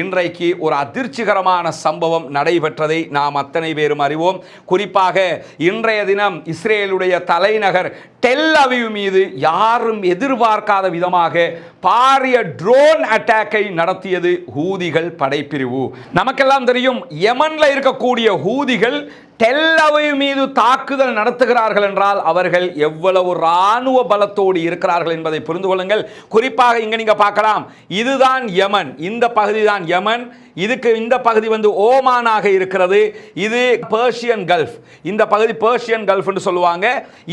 இன்றைக்கு ஒரு அதிர்ச்சிகரமான சம்பவம் நடைபெற்றதை நாம் அத்தனை பேரும் அறிவோம். குறிப்பாக இன்றைய தினம் இஸ்ரேலுடைய தலைநகர் டெல் அவிவ் மீது யாரும் எதிர்பார்க்காத விதமாக பாரிய ட்ரோன் அட்டாக்கை நடத்தியது ஹூதிகள் படைப்பிரிவு. நமக்கெல்லாம் தெரியும் யமனில் இருக்கக்கூடிய ஹூதிகள் டெல்லவை மீது தாக்குதல் நடத்துகிறார்கள் என்றால் அவர்கள் எவ்வளவு இராணுவ பலத்தோடு இருக்கிறார்கள் என்பதை புரிந்து கொள்ளுங்கள். குறிப்பாக இங்க நீங்க பார்க்கலாம். இதுதான் யமன். இந்த பகுதி தான் யமன். இதுக்கு இந்த பகுதி வந்து ஓமானாக இருக்கிறது. இது பேர்ஷியன் கல்ஃப் இந்த பகுதி பேர்ஷியன் கல்ஃப் என்று சொல்லுவாங்க.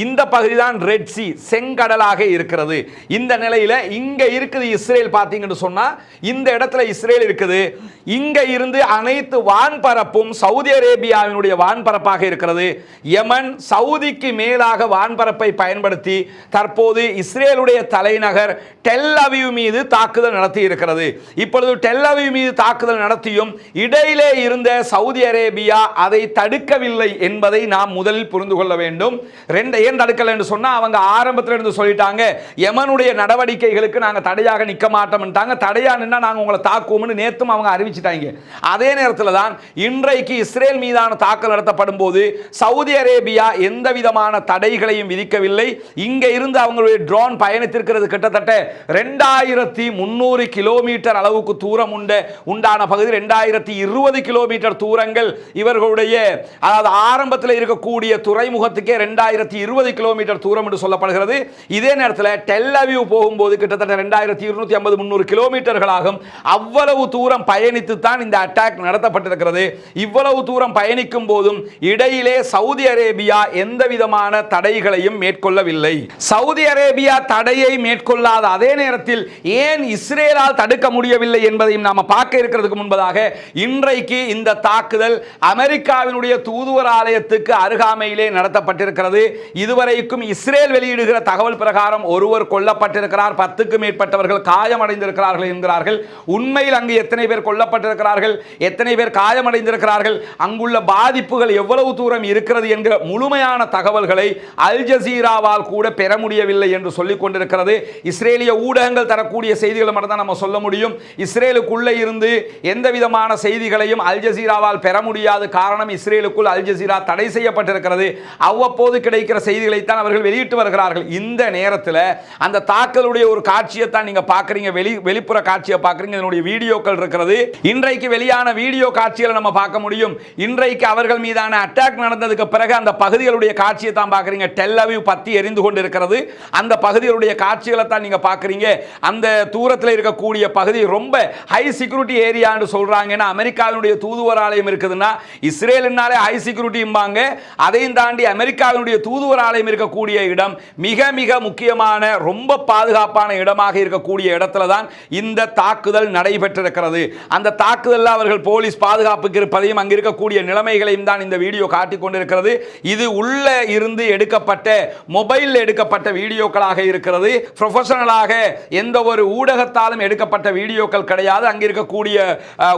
இந்த பகுதி தான் ரெட் சி செங்கடலாக இருக்கிறது. இந்த நிலையில இங்கே இருக்குது இஸ்ரேல் பார்த்தீங்கன்னு சொன்னா இந்த இடத்துல இஸ்ரேல் இருக்குது. இங்கே இருந்து அனைத்து வான்பரப்பும் சவுதி அரேபியாவினுடைய வான்பரப்பு வான்பரப்பாக இருக்கிறது. யமன் சவுதிக்கு மேலாக வான்பரப்பை பயன்படுத்தி தற்போது இஸ்ரேலுடைய தலைநகர் டெல் அவிவ் மீது தாக்குதல் நடத்தி இருக்கிறது இப்பொழுது டெல் அவிவ் மீது தாக்குதல் நடத்தியும் இடையிலே இருந்த சவுதி அரேபியா அதை தடுக்கவில்லை என்பதை நாம் முதலில் புரிந்து கொள்ள வேண்டும். ரெண்டு ஏன் தடுக்கலை என்று சொன்னால் அவங்க ஆரம்பத்தில் இருந்து சொல்லிட்டாங்க யமனுடைய நடவடிக்கைகளுக்கு நாங்கள் தடையாக நிற்க மாட்டோம்ட்டாங்க தடையாக நின்னா நாங்கள் உங்களை தாக்குவோம்னு நேற்றும் அவங்க அறிவிச்சிட்டாங்க. அதே நேரத்தில் தான் இன்றைக்கு இஸ்ரேல் மீதான தாக்கல் நடத்தப்பட்ட நடத்தப்படும் போது சவுதி அரேபியா எந்த விதமான தடைகளையும் விதிக்கவில்லை. இங்கே இருந்து அவங்களுடைய ட்ரோன் பயணித்திருக்கிறது கிட்டத்தட்ட ரெண்டாயிரத்தி முன்னூறு கிலோமீட்டர் அளவுக்கு தூரம் உண்ட. உண்டான பகுதி ரெண்டாயிரத்தி இருபது கிலோமீட்டர் தூரங்கள். இவர்களுடைய அதாவது ஆரம்பத்தில் இருக்கக்கூடிய துறைமுகத்துக்கே ரெண்டாயிரத்தி இருபது கிலோமீட்டர் தூரம் என்று சொல்லப்படுகிறது. இதே நேரத்தில் டெல்லவியூ போகும்போது கிட்டத்தட்ட ரெண்டாயிரத்தி இருநூத்தி ஐம்பது முந்நூறு கிலோமீட்டர்களாகும் அவ்வளவு தூரம் பயணித்து தான் இந்த அட்டாக் நடத்தப்பட்டிருக்கிறது. இவ்வளவு தூரம் பயணிக்கும் போதும் இடையிலே சவுதி அரேபியா எந்த விதமான தடைகளையும் மேற்கொள்ளவில்லை. சவுதி அரேபியா தடையை மேற்கொள்ளாத அதே நேரத்தில் ஏன் இஸ்ரேலால் தடுக்க முடியவில்லை என்பதையும் நாம் பார்க்க இருக்கிறதுக்கு முன்பதாக இன்றைக்கு இந்த தாக்குதல் அமெரிக்காவினுடைய தூதுவர் ஆலயத்துக்கு அருகாமையிலே நடத்தப்பட்டிருக்கிறது. இதுவரைக்கும் இஸ்ரேல் வெளியிடுகிற தகவல் பிரகாரம் ஒருவர் கொல்லப்பட்டிருக்கிறார். பத்துக்கு மேற்பட்டவர்கள் காயமடைந்திருக்கிறார்கள் என்கிறார்கள். உண்மையில் அங்கு எத்தனை பேர் கொல்லப்பட்டிருக்கிறார்கள்? எத்தனை பேர் காயமடைந்திருக்கிறார்கள்? அங்குள்ள பாதிப்புகள் எவ்வளவு தூரம் இருக்கிறது என்கிற முழுமையான தகவல்களை அல் ஜசீராவால் கூட பெற முடியவில்லை என்று சொல்லிக் கொண்டிருக்கிறது. இஸ்ரேலிய ஊடகங்கள் தரக்கூடிய செய்திகளை மட்டும் தான் நம்ம சொல்ல முடியும். இஸ்ரேலுக்குள்ளே இருந்து எந்த விதமான செய்திகளையும் அல் ஜசீராவால் பெற முடியாத. காரணம் இஸ்ரேலுக்குள் அல் ஜசீரா தடை செய்யப்பட்டிருக்கிறது. அவ்வப்போது கிடைக்கிற செய்திகளைத்தான் அவர்கள் வெளியிட்டு வருகிறார்கள். இந்த நேரத்தில் அந்த தாக்கலுடைய ஒரு காட்சியை தான் நீங்க பார்க்குறீங்க. வெளி வெளிப்புற காட்சியை பார்க்குறீங்க. இதனுடைய வீடியோக்கள் இருக்கிறது. இன்றைக்கு வெளியான வீடியோ காட்சிகளை நம்ம பார்க்க முடியும். இன்றைக்கு அவர்கள் மீதான மீதான அட்டாக் நடந்ததுக்கு பிறகு அந்த பகுதிகளுடைய காட்சியை தான் பார்க்குறீங்க. டெல்லவிவ் பற்றி எரிந்து கொண்டு இருக்கிறது அந்த பகுதிகளுடைய காட்சிகளை தான் நீங்கள் பார்க்குறீங்க. அந்த தூரத்தில் இருக்கக்கூடிய பகுதி ரொம்ப ஹை செக்யூரிட்டி ஏரியான்னு சொல்றாங்கன்னா அமெரிக்காவினுடைய தூதுவர் ஆலயம் இருக்குதுன்னா இஸ்ரேலுனாலே ஹை செக்யூரிட்டிம்பாங்க அதையும் தாண்டி அமெரிக்காவினுடைய தூதுவர் ஆலயம் இருக்கக்கூடிய இடம் மிக மிக முக்கியமான ரொம்ப பாதுகாப்பான இடமாக இருக்கக்கூடிய இடத்துல தான் இந்த தாக்குதல் நடைபெற்றிருக்கிறது. அந்த தாக்குதலில் அவர்கள் போலீஸ் பாதுகாப்புக்கு இருப்பதையும் அங்கே இருக்கக்கூடிய நிலைமைகளையும் தான் இந்த வீடியோ காட்டிக் கொண்டிருக்கிறது இது உள்ள இருந்து எடுக்கப்பட்ட மொபைலில் எடுக்கப்பட்ட வீடியோக்களாக இருக்கிறது. ப்ரொஃபஷனலாக எந்த ஒரு ஊடகத்தாலும் எடுக்கப்பட்ட வீடியோக்கள் கிடையாது. அங்கே இருக்கக்கூடிய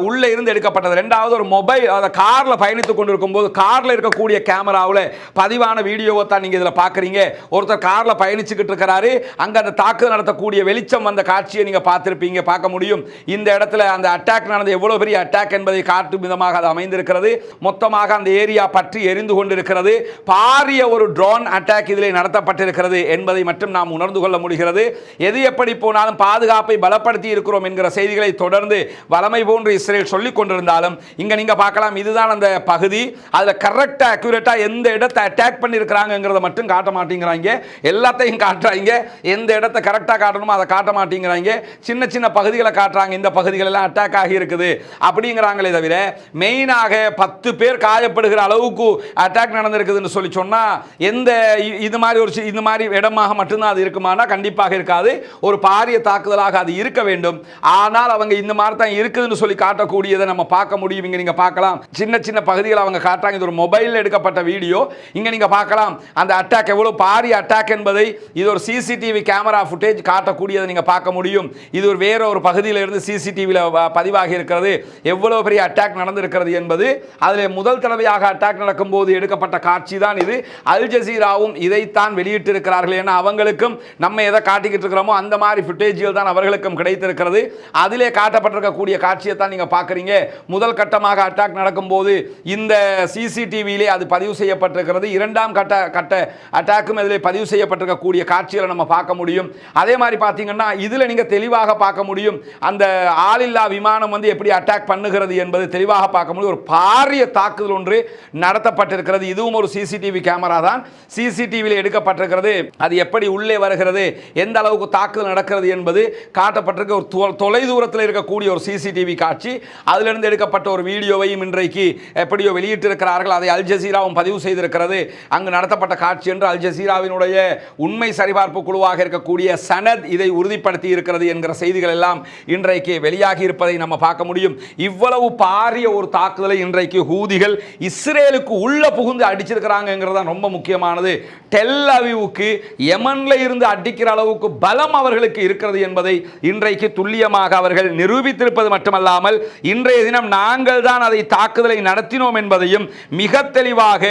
உள்ளே இருந்து எடுக்கப்பட்டது. ரெண்டாவது ஒரு மொபைல் அந்த காரில் பயணித்துக் கொண்டிருக்கும் போது காரில் இருக்கக்கூடிய கேமராவில் பதிவான வீடியோவை தான் நீங்கள் இதில் பார்க்குறீங்க ஒருத்தர் காரில் பயணிச்சுக்கிட்டு இருக்கிறாரு. அங்கே அந்த தாக்குதல் நடத்தக்கூடிய வெளிச்சம் வந்த காட்சியை நீங்கள் பார்த்துருப்பீங்க பார்க்க முடியும். இந்த இடத்துல அந்த அட்டாக் நடந்த எவ்வளோ பெரிய அட்டாக் என்பதை காட்டும் விதமாக அது அமைந்திருக்கிறது. மொத்தமாக அந்த ஏரியா சிரியா பற்றி எரிந்து கொண்டிருக்கிறது. பாரிய ஒரு ட்ரோன் அட்டாக் இதில் நடத்தப்பட்டிருக்கிறது என்பதை மட்டும் நாம் உணர்ந்து கொள்ள முடிகிறது. எது எப்படி போனாலும் பாதுகாப்பை பலப்படுத்தி இருக்கிறோம் என்கிற செய்திகளை தொடர்ந்து வளமை போன்று இஸ்ரேல் சொல்லிக் கொண்டிருந்தாலும் இங்கே நீங்கள் பார்க்கலாம் இதுதான் அந்த பகுதி. அதில் கரெக்டாக அக்யூரேட்டாக எந்த இடத்தை அட்டாக் பண்ணியிருக்கிறாங்கிறத மட்டும் காட்ட மாட்டேங்கிறாங்க. எல்லாத்தையும் காட்டுறாங்க. எந்த இடத்தை கரெக்டாக காட்டணுமோ அதை காட்ட மாட்டேங்கிறாங்க. சின்ன சின்ன பகுதிகளை காட்டுறாங்க. இந்த பகுதிகளெல்லாம் அட்டாக் ஆகி இருக்குது. அப்படிங்கிறாங்களே தவிர மெயினாக பத்து பேர் காயப்படுகிற அளவுக்கு அட்டாக் நடந்திருக்குதுன்னு சொல்லி சொன்னால் எந்த இது மாதிரி ஒரு சி- இந்த மாதிரி இடமாக மட்டும்தான் அது இருக்குமானா கண்டிப்பாக இருக்காது. ஒரு பாரிய தாக்குதலாக அது இருக்க வேண்டும். ஆனால் அவங்க இந்த மாதிரி தான் இருக்குதுன்னு சொல்லி காட்டக்கூடியதை நம்ம பார்க்க முடியும். இங்கே நீங்கள் பார்க்கலாம். சின்ன சின்ன பகுதிகள் அவங்க காட்டுறாங்க. இது ஒரு மொபைலில் எடுக்கப்பட்ட வீடியோ. இங்கே நீங்கள் பார்க்கலாம். அந்த அட்டாக் எவ்வளோ பாரிய அட்டாக் என்பதை இது ஒரு சிசிடிவி கேமரா ஃபுட்டேஜ் காட்டக்கூடியதை நீங்கள் பார்க்க முடியும். இது ஒரு வேற ஒரு பகுதியில் இருந்து சிசிடிவியில் பதிவாகி இருக்கிறது. எவ்வளோ பெரிய அட்டாக் நடந்திருக்கிறது என்பது அதில் முதல் தடவையாக கட்டமாக அட்டாக் நடக்கும்போது எடுக்கப்பட்ட காட்சி தான் இது. அல் ஜசீராவும் இதைத்தான் வெளியிட்டிருக்கிறார்கள் ஏன்னா அவங்களுக்கும் நம்ம எதை காட்டிக்கிட்டு இருக்கிறோமோ அந்த மாதிரி ஃபுட்டேஜ்கள் தான் அவர்களுக்கும் கிடைத்திருக்கிறது. அதிலே காட்டப்பட்டிருக்கக்கூடிய காட்சியை தான் நீங்கள் பார்க்குறீங்க. முதல் கட்டமாக அட்டாக் நடக்கும்போது இந்த சிசிடிவியிலே அது பதிவு செய்யப்பட்டிருக்கிறது. இரண்டாம் கட்ட கட்ட அட்டாக்கும் இதில் பதிவு செய்யப்பட்டிருக்கக்கூடிய காட்சிகளை நம்ம பார்க்க முடியும். அதே மாதிரி பார்த்தீங்கன்னா இதில் நீங்கள் தெளிவாக பார்க்க முடியும். அந்த ஆளில்லா விமானம் வந்து எப்படி அட்டாக் பண்ணுகிறது என்பது தெளிவாக பார்க்க முடியும். ஒரு பாரிய தாக்குதல் ஒன்று நடத்தப்பட்டிருக்கிறது. இதுவும் ஒரு சிசிடிவி கேமரா தான். சிசிடிவியில் எடுக்கப்பட்டிருக்கிறது. அது எப்படி உள்ளே வருகிறது எந்த அளவுக்கு தாக்குதல் நடக்கிறது என்பது காட்டப்பட்டிருக்க ஒரு தொ- தொலைதூரத்தில் இருக்கக்கூடிய ஒரு சிசிடிவி காட்சி. அதிலிருந்து எடுக்கப்பட்ட ஒரு வீடியோவையும் இன்றைக்கு எப்படியோ வெளியிட்டிருக்கிறார்கள். அதை அல் ஜசீராவும் பதிவு செய்திருக்கிறது. அங்கு நடத்தப்பட்ட காட்சி என்று அல் ஜசீராவினுடைய உண்மை சரிபார்ப்பு குழுவாக இருக்கக்கூடிய சனத் இதை உறுதிப்படுத்தி இருக்கிறது என்கிற செய்திகள் எல்லாம் இன்றைக்கு வெளியாகி இருப்பதை நம்ம பார்க்க முடியும். இவ்வளவு பாரிய ஒரு தாக்குதலை இன்றைக்கு ஹூதிகள் இஸ் இஸ்ரேலுக்கு உள்ள புகுந்து அடிச்சிருக்கிறாங்கிறது தான் ரொம்ப முக்கியமானது. டெல் அவிவுக்கு யமன்ல இருந்து அடிக்கிற அளவுக்கு பலம் அவர்களுக்கு இருக்கிறது என்பதை இன்றைக்கு துல்லியமாக அவர்கள் நிரூபித்திருப்பது மட்டுமல்லாமல் இன்றைய தினம் நாங்கள் தான் அதை தாக்குதலை நடத்தினோம் என்பதையும் மிக தெளிவாக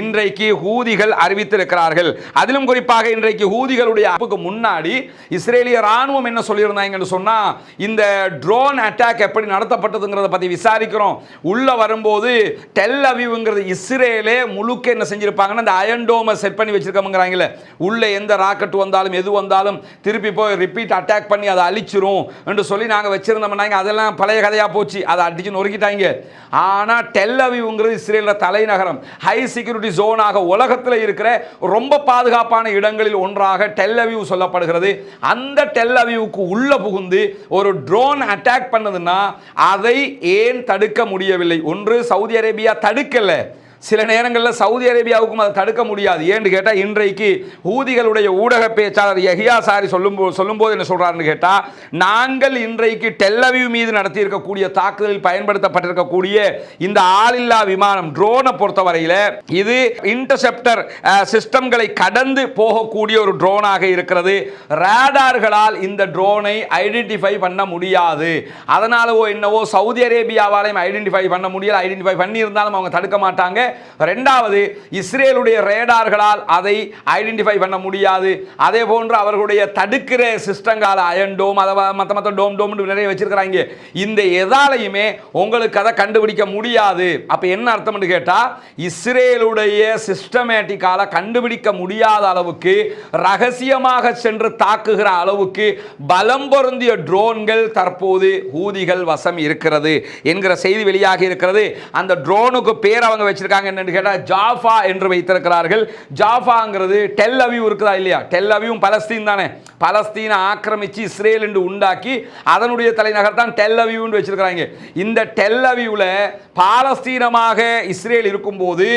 இன்றைக்கு ஹூதிகள் அறிவித்திருக்கிறார்கள். அதிலும் குறிப்பாக இன்றைக்கு ஹூதிகளுடைய அப்புக்கு முன்னாடி இஸ்ரேலிய ராணுவம் என்ன சொல்லியிருந்தாங்கன்னு சொன்னா இந்த ட்ரோன் அட்டாக் எப்படி நடத்தப்பட்டதுங்கிறத பத்தி விசாரிக்கிறோம். உள்ள வரும்போது டெல் அவிவுங்கிறது இஸ்ரேலே முழுக்க என்ன செஞ்சுருப்பாங்கன்னா அந்த அயன்டோமை செட் பண்ணி வச்சுருக்கோங்கிறாங்களே உள்ள எந்த ராக்கெட் வந்தாலும் எது வந்தாலும் திருப்பி போய் ரிப்பீட் அட்டாக் பண்ணி அதை அழிச்சிரும் என்று சொல்லி நாங்கள் வச்சுருந்தோம்னாங்க அதெல்லாம் பழைய கதையாக போச்சு. அதை அடிச்சு நொறுக்கிட்டாங்க ஆனால் டெல்லவிங்கிறது இஸ்ரேலில் தலைநகரம் ஹை செக்யூரிட்டி ஜோனாக உலகத்தில் இருக்கிற ரொம்ப பாதுகாப்பான இடங்களில் ஒன்றாக டெல்லவியூ சொல்லப்படுகிறது. அந்த டெல்லவியூக்கு உள்ளே உள்ள புகுந்து ஒரு ட்ரோன் அட்டாக் பண்ணதுன்னா அதை ஏன் தடுக்க முடியவில்லை? ஒன்று சவுதி அரேபியா தடுக்கலை. φίλε. சில நேரங்களில் சவுதி அரேபியாவுக்கும் அதை தடுக்க முடியாது. ஏன்னு கேட்டால் இன்றைக்கு ஊதிகளுடைய ஊடக பேச்சாளர் யஹியா சாரி சொல்லும்போது சொல்லும்போது என்ன சொல்கிறாருன்னு கேட்டால் நாங்கள் இன்றைக்கு டெல்லவியூ மீது நடத்தியிருக்கக்கூடிய தாக்குதலில் பயன்படுத்தப்பட்டிருக்கக்கூடிய இந்த ஆளில்லா விமானம் ட்ரோனை பொறுத்தவரையில் இது இன்டர்செப்டர் சிஸ்டம்களை கடந்து போகக்கூடிய ஒரு ட்ரோனாக இருக்கிறது. ரேடார்களால் இந்த ட்ரோனை ஐடென்டிஃபை பண்ண முடியாது. அதனாலவோ என்னவோ சவுதி அரேபியாவாலையும் ஐடென்டிஃபை பண்ண முடியல. ஐடென்டிஃபை பண்ணியிருந்தாலும் அவங்க தடுக்க மாட்டாங்க. ரெண்டாவது இஸ்ரேலுடைய ரேடார்களால் அதை ஐடென்டிஃபை பண்ண முடியாது. அதே போன்று அவர்களுடைய தடுக்கிற சிஸ்டங்கால் அயன் டோம் அதை மற்ற மற்ற டோம் டோம் நிறைய வச்சிருக்கிறாங்க. இந்த எதாலையுமே உங்களுக்கு அதை கண்டுபிடிக்க முடியாது. அப்போ என்ன அர்த்தம்னு கேட்டால் இஸ்ரேலுடைய சிஸ்டமேட்டிக்கால் கண்டுபிடிக்க முடியாத அளவுக்கு ரகசியமாக சென்று தாக்குகிற அளவுக்கு பலம் பொருந்திய ட்ரோன்கள் தற்போது ஹூதிகள் வசம் இருக்கிறது என்கிற செய்தி வெளியாகி இருக்கிறது. அந்த ட்ரோனுக்கு பேர் அவங்க வச்சிருக்காங்க. வைத்திருக்கிறாங்க என்னன்னு கேட்டால் ஜாஃபா என்று வைத்திருக்கிறார்கள். ஜாஃபாங்கிறது டெல் அவியூ இருக்குதா இல்லையா? டெல் அவியும் பலஸ்தீன் தானே. பலஸ்தீனை ஆக்கிரமித்து இஸ்ரேல் என்று உண்டாக்கி அதனுடைய தலைநகர் தான் டெல் அவியூன்னு வச்சிருக்கிறாங்க. இந்த டெல் அவியூவில் பாலஸ்தீனமாக இஸ்ரேல் இருக்கும்போது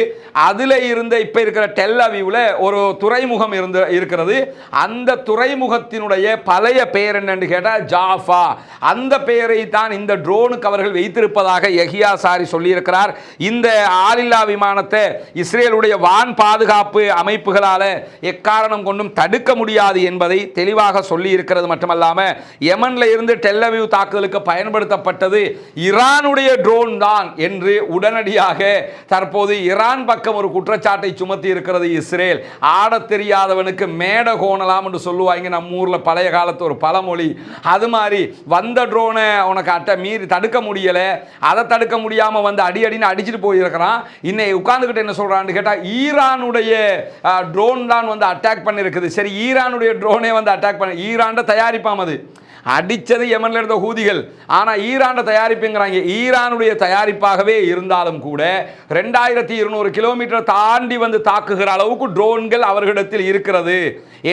அதில் இருந்த இப்போ இருக்கிற டெல் அவியூவில் ஒரு துறைமுகம் இருந்து இருக்கிறது. அந்த துறைமுகத்தினுடைய பழைய பெயர் என்னன்னு கேட்டால் ஜாஃபா. அந்த பெயரை தான் இந்த ட்ரோனுக்கு அவர்கள் வைத்திருப்பதாக எஹியா சாரி சொல்லியிருக்கிறார். இந்த ஆளில்லா விமானத்தை இஸ்ரேலுடைய வான் பாதுகாப்பு அமைப்புகளால் எக்காரணம் கொண்டும் தடுக்க முடியாது என்பதை தெளிவாக சொல்லி இருக்கிறது மட்டுமல்லாமல் யமன்ல இருந்து டெல்லவியூ தாக்குதலுக்கு பயன்படுத்தப்பட்டது ஈரானுடைய ட்ரோன் தான் என்று உடனடியாக தற்போது ஈரான் பக்கம் ஒரு குற்றச்சாட்டை சுமத்தி இருக்கிறது இஸ்ரேல். ஆட தெரியாதவனுக்கு மேடை கோணலாம் என்று சொல்லுவாங்க நம்ம ஊரில் பழைய காலத்து ஒரு பழமொழி. அது மாதிரி வந்த ட்ரோனை உனக்கு அட்டை மீறி தடுக்க முடியலை அதை தடுக்க முடியாமல் வந்து அடி அடின்னு அடிச்சுட்டு போயிருக்கிறான். இன்னைக்கு உட்காந்துக்கிட்டு என்ன சொல்கிறான்னு கேட்டால் ஈரானுடைய ட்ரோன் தான் வந்து அட்டாக் பண்ணியிருக்குது சரி ஈரானுடைய ட்ரோனே வந்து அட்டாக் பண்ண ஈரான்ட தயாரிப்பாம் அது. அடித்தது யமனில் இருந்த ஹூதிகள். ஆனால் ஈரான்ட தயாரிப்புங்கிறாங்க. ஈரானுடைய தயாரிப்பாகவே இருந்தாலும் கூட ரெண்டாயிரத்தி இருநூறு கிலோமீட்டர் தாண்டி வந்து தாக்குகிற அளவுக்கு ட்ரோன்கள் அவர்களிடத்தில் இருக்கிறது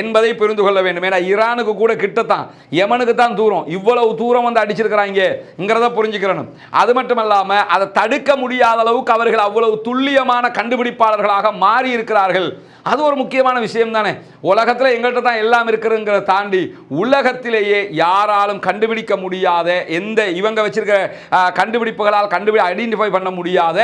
என்பதை புரிந்து கொள்ள வேண்டும். ஏன்னா ஈரானுக்கு கூட கிட்டத்தான் யமனுக்கு தான் தூரம். இவ்வளவு தூரம் வந்து அடிச்சிருக்கிறாங்கிறத புரிஞ்சுக்கிறணும். அது மட்டும் இல்லாமல் அதை தடுக்க முடியாத அளவுக்கு அவர்கள் அவ்வளவு துல்லியமான கண்டுபிடிப்பாளர்களாக மாறி இருக்கிறார்கள் அது ஒரு முக்கியமான விஷயம் தானே உலகத்தில் எங்கள்கிட்ட தான் எல்லாம் இருக்கிறதுங்கிறத தாண்டி உலகத்திலேயே யார் யாராலும் கண்டுபிடிக்க முடியாத எந்த இவங்க வச்சிருக்க கண்டுபிடிப்புகளால் கண்டுபிடி ஐடென்டிஃபை பண்ண முடியாத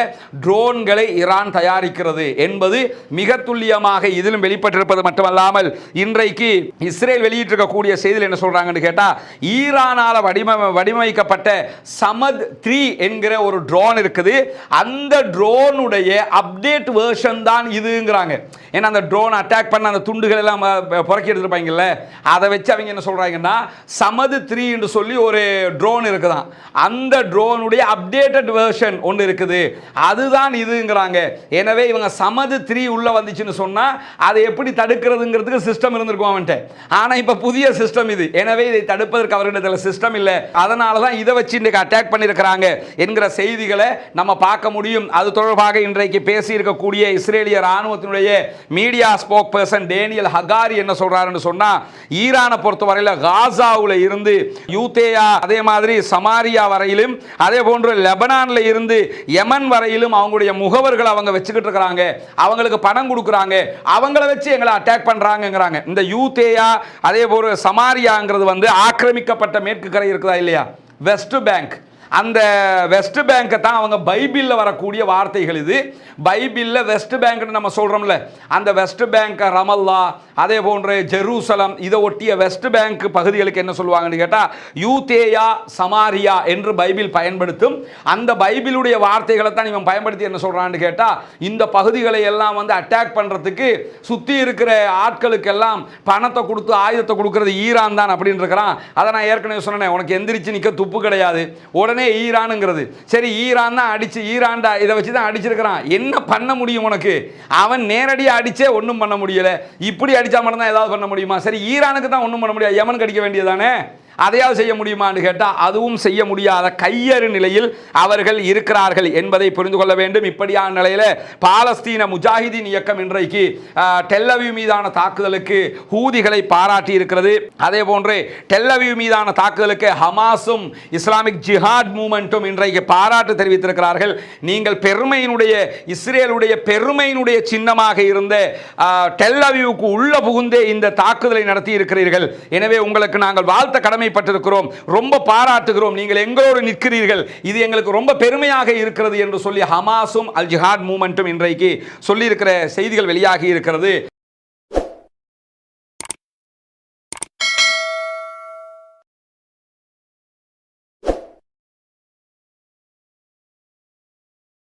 ட்ரோன்களை ஈரான் தயாரிக்கிறது என்பது மிக துல்லியமாக இதிலும் வெளிப்பட்டிருப்பது மட்டுமல்லாமல் இன்றைக்கு இஸ்ரேல் வெளியிட்டிருக்கக்கூடிய செய்தியில் என்ன சொல்றாங்கன்னு கேட்டால் ஈரானால வடிவ வடிவமைக்கப்பட்ட சமத் த்ரீ என்கிற ஒரு ட்ரோன் இருக்குது. அந்த ட்ரோனுடைய அப்டேட் வேர்ஷன் தான் இதுங்கிறாங்க. ஏன்னா அந்த ட்ரோன் அட்டாக் பண்ண அந்த துண்டுகள் எல்லாம் புறக்கி எடுத்துருப்பாங்கல்ல அதை வச்சு அவங்க என்ன சொல்றாங்கன்னா சமது த்ரீ என்று சொல்லி ஒரு ட்ரோன் இருக்குதாம் அந்த ட்ரோனுடைய அப்டேட்டட் வெர்ஷன் ஒன்று இருக்குது. அதுதான் இதுங்கிறாங்க. எனவே இவங்க சமது த்ரீ உள்ளே வந்துச்சுன்னு சொன்னால் அதை எப்படி தடுக்கிறதுங்கிறதுக்கு சிஸ்டம் இருந்திருக்கும் அவன்கிட்ட. ஆனால் இப்போ புதிய சிஸ்டம் இது. எனவே இதை தடுப்பதற்கு அவர்களிடத்தில் சிஸ்டம் இல்லை. அதனால தான் இதை வச்சு இன்றைக்கு அட்டாக் பண்ணியிருக்கிறாங்க என்கிற செய்திகளை நம்ம பார்க்க முடியும். அது தொடர்பாக இன்றைக்கு பேசியிருக்கக்கூடிய இஸ்ரேலிய ராணுவத்தினுடைய media spokesperson Daniel Hagari என்ன சொல்கிறாருன்னு சொன்னால் ஈரானை பொறுத்தவரையில் காசாவுல இருந்து யூதேயா அதே மாதிரி சமாரியா வரையிலும் அதே போன்று லெபனான்ல இருந்து யமன் வரையிலும் அவங்களுடைய முகவர்கள் அவங்க வச்சுக்கிட்டு இருக்கிறாங்க. அவங்களுக்கு பணம் கொடுக்குறாங்க. அவங்கள வச்சு எங்களை அட்டாக் பண்ணுறாங்கங்கிறாங்க இந்த யூதேயா அதே போல சமாரியாங்கிறது வந்து ஆக்கிரமிக்கப்பட்ட மேற்கு கரை இருக்குதா இல்லையா? வெஸ்ட் பேங்க் அந்த வெஸ்ட் பேங்கை தான் அவங்க பைபிளில் வரக்கூடிய வார்த்தைகள் இது. பைபிளில் வெஸ்ட் பேங்க்னு நம்ம சொல்கிறோம்ல அந்த வெஸ்ட் பேங்க்கை ரமல்லா அதே போன்று ஜெருசலம் இதை ஒட்டிய வெஸ்ட் பேங்க் பகுதிகளுக்கு என்ன சொல்லுவாங்கன்னு கேட்டால் யூதேயா சமாரியா என்று பைபிள் பயன்படுத்தும். அந்த பைபிளுடைய வார்த்தைகளை தான் இவன் பயன்படுத்தி என்ன சொல்கிறான்னு கேட்டால் இந்த பகுதிகளை எல்லாம் வந்து அட்டாக் பண்ணுறதுக்கு சுற்றி இருக்கிற ஆட்களுக்கெல்லாம் பணத்தை கொடுத்து ஆயுதத்தை கொடுக்கறது ஈரான் தான் அப்படின்னு இருக்கிறான் அதை நான் ஏற்கனவே சொன்னேன் உனக்கு எந்திரிச்சு நிற்க துப்பு கிடையாது. உடனே ஈரானுங்கிறது. சரி ஈரான் தான் அடிச்சு ஈரான்டா இதை வச்சு தான் அடிச்சிருக்கிறான். என்ன பண்ண முடியும் உனக்கு? அவன் நேரடியாக அடிச்சே ஒன்றும் பண்ண முடியல. இப்படி அடிச்சா மட்டும்தான் ஏதாவது பண்ண முடியுமா? சரி ஈரானுக்கு தான் ஒன்றும் பண்ண முடியாது. யமனுக்கு அடிக்க வேண்டியதானே அதையாவது செய்ய முடியுமான்னு கேட்டால் அதுவும் செய்ய முடியாத கையறு நிலையில் அவர்கள் இருக்கிறார்கள் என்பதை புரிந்து கொள்ள வேண்டும். இப்படியான நிலையில் பாலஸ்தீன முஜாஹிதீன் இயக்கம் இன்றைக்கு டெல்லவியூ மீதான தாக்குதலுக்கு ஹூதிகளை பாராட்டி இருக்கிறது. அதே போன்று டெல்லவியூ மீதான தாக்குதலுக்கு ஹமாஸும் இஸ்லாமிக் ஜிஹாட் மூமெண்ட்டும் இன்றைக்கு பாராட்டு தெரிவித்திருக்கிறார்கள். நீங்கள் பெருமையினுடைய இஸ்ரேலுடைய பெருமையினுடைய சின்னமாக இருந்த டெல்லவியூக்கு உள்ள புகுந்தே இந்த தாக்குதலை நடத்தி இருக்கிறீர்கள். எனவே உங்களுக்கு நாங்கள் வாழ்த்த கடமைப்பட்டிருக்கிறோம் ரொம்ப பாராட்டுகிறோம். நீங்கள் எங்களோடு நிற்கிறீர்கள். இது எங்களுக்கு ரொம்ப பெருமையாக இருக்கிறது என்று சொல்லி ஹமாஸும் அல் ஜிஹாட் மூமெண்ட்டும் இன்றைக்கு சொல்லியிருக்கிற செய்திகள் வெளியாகி இருக்கிறது.